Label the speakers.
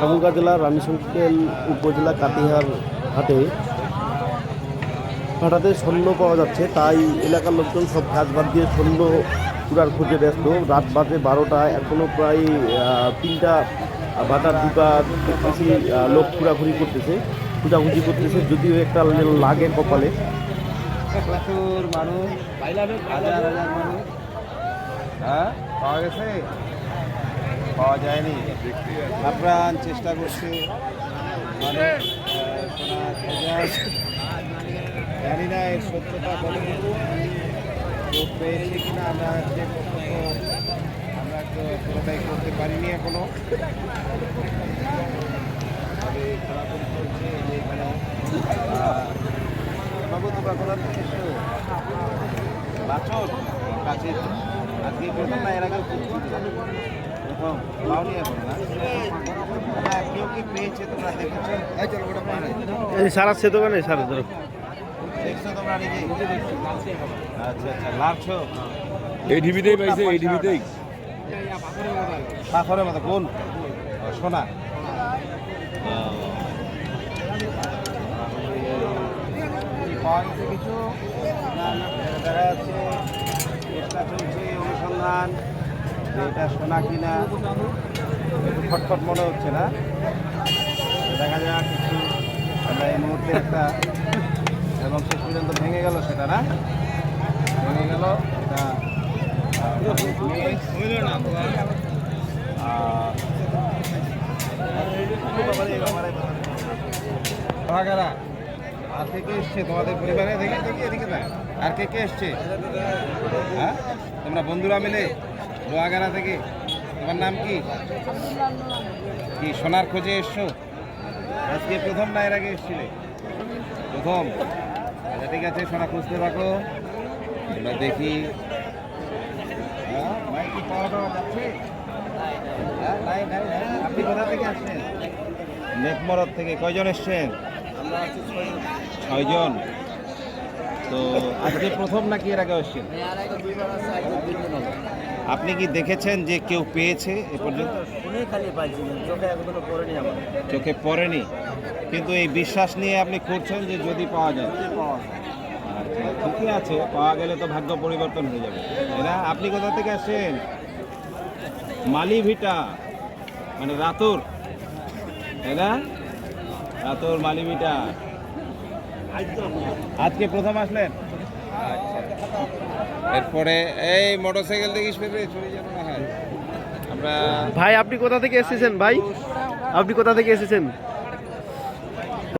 Speaker 1: কামুগা জেলার রানীশঙ্কেল উপজেলা কাটিহার হাটে হঠাৎ স্বর্ণ পাওয়া যাচ্ছে। তাই এলাকার লোকজন সব কাজ বাদ দিয়ে স্বর্ণ চূড়ার খুঁজে ব্যস্ত। রাত বাজে বারোটা এখনও প্রায় তিনটা বাটার দুটা বেশি লোক ঘোরাঘুরি করতেছে খোঁজাখুঁজি করতেছে যদিও একটা লাগে কপালে।
Speaker 2: মানুষ হাজার হাজার মানুষ। হ্যাঁ পাওয়া গেছে? পাওয়া যায়নি। আপ্রাণ চেষ্টা করছে। খোঁজার। জানি না এর সত্যতা কতটুকু। লোক কিনা আমরা যে আমরা তো পুরোটাই করতে পারিনি এখনও। তবে কাছে আজকে প্রথম না, এর আগে হ্যাঁ এই পাহাড়ে
Speaker 1: সারাচ্ছে দোকানে সারা ধরো
Speaker 2: আচ্ছা আচ্ছা
Speaker 3: এই টিভিতেই পাইছে এই টিভিতেই
Speaker 2: পাথরের মতো কোন সোনা পাওয়া গেছে কিছু দেখা যাচ্ছে চেষ্টা চলছে অনুসন্ধান যে এটা সোনা কিনা খটখট মনে হচ্ছে না। দেখা যাক কিছু আমরা এই মুহূর্তে একটা এবং শেষ পর্যন্ত ভেঙে গেল সেটা না? ভেঙে গেল এটা ভাগারা। আর কে কে এসছে? তোমাদের পরিবারে দেখে দেখি এদিকে না আর কে কে এসছে? হ্যাঁ? তোমরা বন্ধুরা মিলে? লোহাগাড়া থেকে? তোমার নাম কি? কি সোনার খোঁজে এসছো? আজকে প্রথম না এর আগে এসছিলে? প্রথম। আচ্ছা ঠিক আছে সোনা খুঁজতে থাকো। আমরা দেখি। হ্যাঁ, হ্যাঁ। আপনি কোথা থেকে আসছেন? নেকমরদ থেকে। কয়জন এসছেন? ছয়জন। তো আজকে প্রথম নাকি এর আগে এসছেন আপনি কি দেখেছেন যে কেউ পেয়েছে এ পর্যন্ত?
Speaker 1: শুনে খালি পাইছি চোখে এখনও পড়েনি। আমার
Speaker 2: চোখে পড়েনি কিন্তু এই বিশ্বাস নিয়ে আপনি করছেন যে যদি পাওয়া যায়? আচ্ছা ঠিকই আছে, পাওয়া গেলে তো ভাগ্য পরিবর্তন হয়ে যাবে। না আপনি কোথা থেকে আসছেন? মালিভিটা মানে রাতুর। না রাতুর মালিভিটা। আজকে প্রথম আসলেন? আচ্ছা। এরপরে এই মোটরসাইকেল দেখিস পেপে চলে যাব না হয়। আমরা
Speaker 1: ভাই আপনি কোথা থেকে এসেছেন ভাই? আপনি কোথা থেকে এসেছেন?